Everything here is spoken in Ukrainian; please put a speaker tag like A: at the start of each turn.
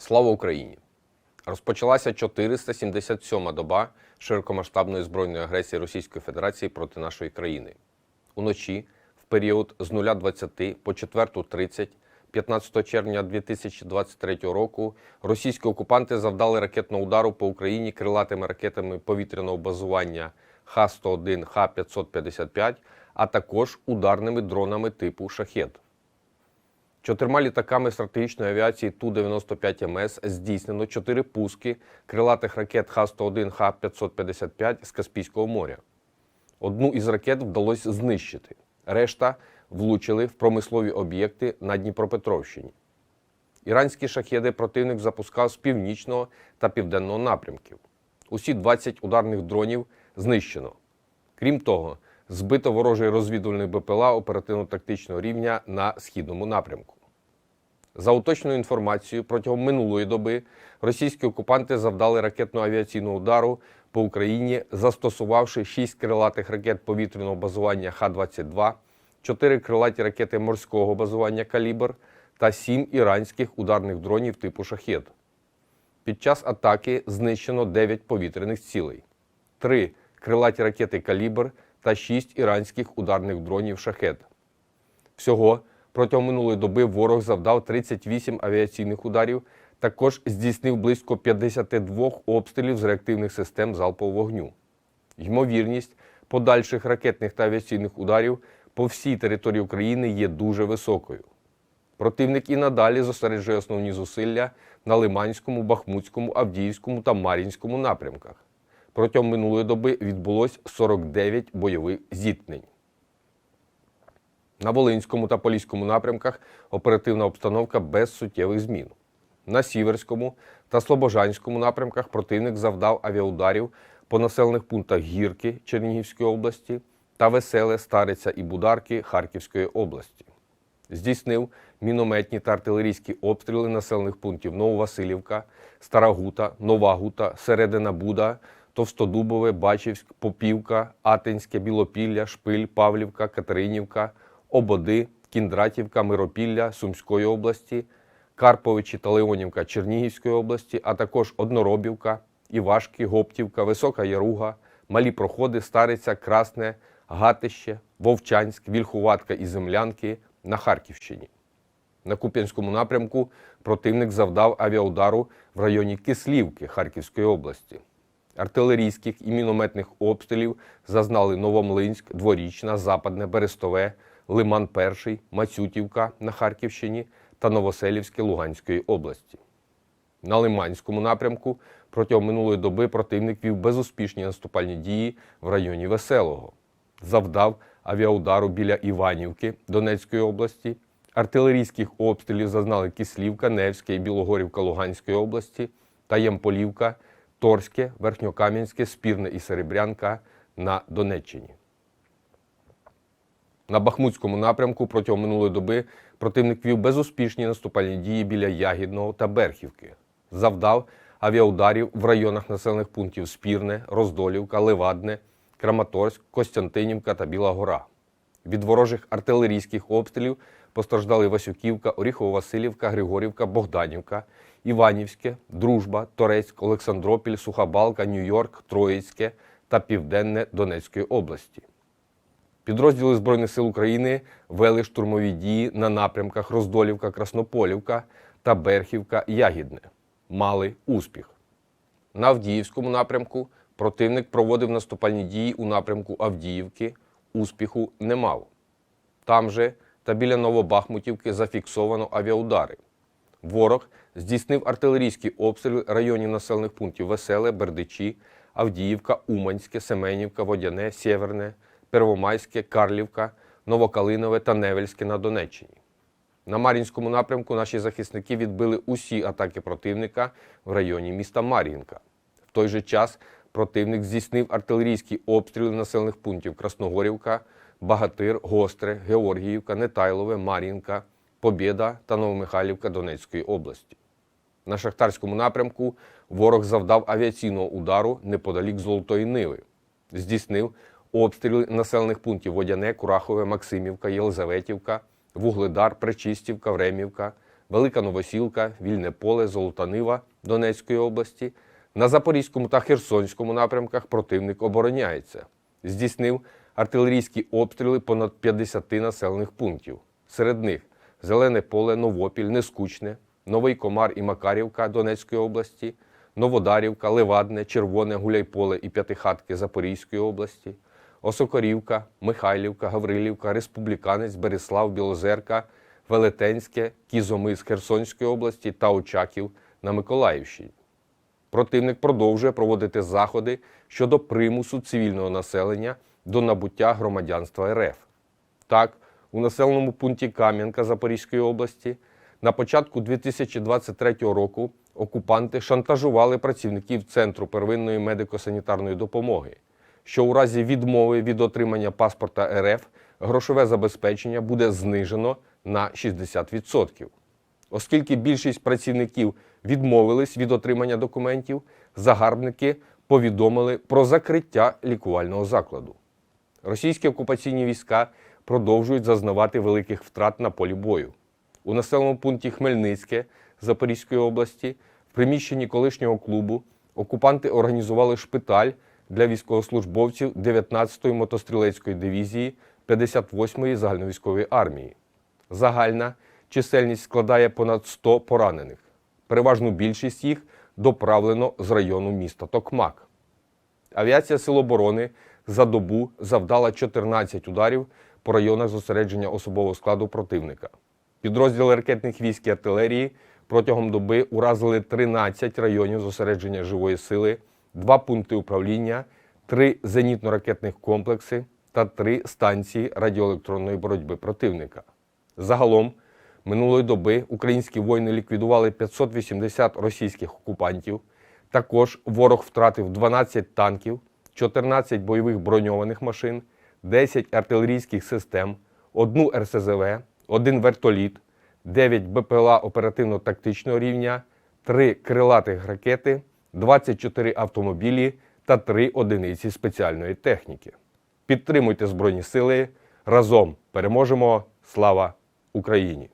A: Слава Україні! Розпочалася 477-ма доба широкомасштабної збройної агресії Російської Федерації проти нашої країни. Уночі, в період з 0.20 по 4.30 15 червня 2023 року російські окупанти завдали ракетного удару по Україні крилатими ракетами повітряного базування Х-101, Х-555, а також ударними дронами типу «Шахет». Чотирма літаками стратегічної авіації Ту-95МС здійснено чотири пуски крилатих ракет Х-101, Х-555 з Каспійського моря. Одну із ракет вдалося знищити. Решта влучили в промислові об'єкти на Дніпропетровщині. Іранські шахеди противник запускав з північного та південного напрямків. Усі 20 ударних дронів знищено. Крім того, збито ворожий розвідувальний БПЛА оперативно-тактичного рівня на східному напрямку. За уточною інформацією, протягом минулої доби російські окупанти завдали ракетно-авіаційного удару по Україні, застосувавши 6 крилатих ракет повітряного базування Х-22, 4 крилаті ракети морського базування Калібр та 7 іранських ударних дронів типу «Шахет». Під час атаки знищено 9 повітряних цілей, 3 крилаті ракети Калібр та 6 іранських ударних дронів «Шахет». Всього протягом минулої доби ворог завдав 38 авіаційних ударів, також здійснив близько 52 обстрілів з реактивних систем залпового вогню. Ймовірність подальших ракетних та авіаційних ударів по всій території України є дуже високою. Противник і надалі зосереджує основні зусилля на Лиманському, Бахмутському, Авдіївському та Мар'їнському напрямках. Протягом минулої доби відбулось 49 бойових зіткнень. На Волинському та Поліському напрямках оперативна обстановка без суттєвих змін. На Сіверському та Слобожанському напрямках противник завдав авіаударів по населених пунктах Гірки Чернігівської області та Веселе, Стариця і Бударки Харківської області. Здійснив мінометні та артилерійські обстріли населених пунктів Нововасилівка, Стара Гута, Нова Гута, Середина Буда, Товстодубове, Бачівськ, Попівка, Атинське, Білопілля, Шпиль, Павлівка, Катеринівка, Ободи, Кіндратівка, Миропілля Сумської області, Карповичі та Леонівка Чернігівської області, а також Одноробівка, Івашки, Гоптівка, Висока Яруга, Малі Проходи, Стариця, Красне, Гатище, Вовчанськ, Вільхуватка і Землянки на Харківщині. На Куп'янському напрямку противник завдав авіаудару в районі Кислівки Харківської області. Артилерійських і мінометних обстрілів зазнали Новомлинськ, Дворічна, Западне, Берестове, Лиман Перший, Мацютівка на Харківщині та Новоселівське Луганської області. На Лиманському напрямку протягом минулої доби противник вів безуспішні наступальні дії в районі Веселого, завдав авіаудару біля Іванівки Донецької області, артилерійських обстрілів зазнали Кислівка, Невське і Білогорівка Луганської області та Ямполівка, Торське, Верхньокам'янське, Спірне і Серебрянка на Донеччині. На Бахмутському напрямку протягом минулої доби противник вів безуспішні наступальні дії біля Ягідного та Берхівки. Завдав авіаударів в районах населених пунктів Спірне, Роздолівка, Левадне, Краматорськ, Костянтинівка та Біла Гора. Від ворожих артилерійських обстрілів постраждали Васюківка, Оріхово-Василівка, Григорівка, Богданівка, Іванівське, Дружба, Торецьк, Олександропіль, Сухабалка, Нью-Йорк, Троїцьке та Південне Донецької області. Підрозділи Збройних сил України вели штурмові дії на напрямках Роздолівка, Краснополівка та Берхівка, Ягідне. Мали успіх. На Авдіївському напрямку противник проводив наступальні дії у напрямку Авдіївки. Успіху не мав. Там же та біля Новобахмутівки зафіксовано авіаудари. Ворог здійснив артилерійські обстріли районів населених пунктів Веселе, Бердичі, Авдіївка, Уманське, Семенівка, Водяне, Сєверне, Первомайське, Карлівка, Новокалинове та Невельське на Донеччині. На Мар'їнському напрямку наші захисники відбили усі атаки противника в районі міста Мар'їнка. В той же час противник здійснив артилерійські обстріли населених пунктів Красногорівка, Багатир, Гостре, Георгіївка, Нетайлове, Мар'їнка, Побєда та Новомихайлівка Донецької області. На шахтарському напрямку ворог завдав авіаційного удару неподалік Золотої Ниви. Здійснив обстріли населених пунктів Водяне, Курахове, Максимівка, Єлизаветівка, Вугледар, Пречистівка, Времівка, Велика Новосілка, Вільне Поле, Золота Нива Донецької області. На Запорізькому та Херсонському напрямках противник обороняється. Здійснив артилерійські обстріли понад 50 населених пунктів. Серед них Зелене поле, Новопіль, Нескучне, Новий Комар і Макарівка Донецької області, Новодарівка, Левадне, Червоне, Гуляйполе і П'ятихатки Запорізької області, Осокорівка, Михайлівка, Гаврилівка, Республіканець, Береслав, Білозерка, Велетенське, Кізомис Херсонської області та Очаків на Миколаївщині. Противник продовжує проводити заходи щодо примусу цивільного населення до набуття громадянства РФ. Так, у населеному пункті Кам'янка Запорізької області на початку 2023 року окупанти шантажували працівників Центру первинної медико-санітарної допомоги, що у разі відмови від отримання паспорта РФ грошове забезпечення буде знижено на 60%. Оскільки більшість працівників відмовились від отримання документів, загарбники повідомили про закриття лікувального закладу. Російські окупаційні війська продовжують зазнавати великих втрат на полі бою. У населеному пункті Хмельницьке Запорізької області, в приміщенні колишнього клубу, окупанти організували шпиталь для військовослужбовців 19-ї мотострілецької дивізії 58-ї загальновійськової армії. Загальна чисельність складає понад 100 поранених. Переважну більшість їх доправлено з району міста Токмак. Авіація Сил оборони за добу завдала 14 ударів по районах зосередження особового складу противника. Підрозділи ракетних військ і артилерії протягом доби уразили 13 районів зосередження живої сили, два пункти управління, три зенітно-ракетних комплекси та три станції радіоелектронної боротьби противника. Загалом минулої доби українські воїни ліквідували 580 російських окупантів. Також ворог втратив 12 танків, 14 бойових броньованих машин, 10 артилерійських систем, одну РСЗВ, один вертоліт, 9 БПЛА оперативно-тактичного рівня, 3 крилатих ракети, 24 автомобілі та 3 одиниці спеціальної техніки. Підтримуйте Збройні Сили. Разом переможемо! Слава Україні!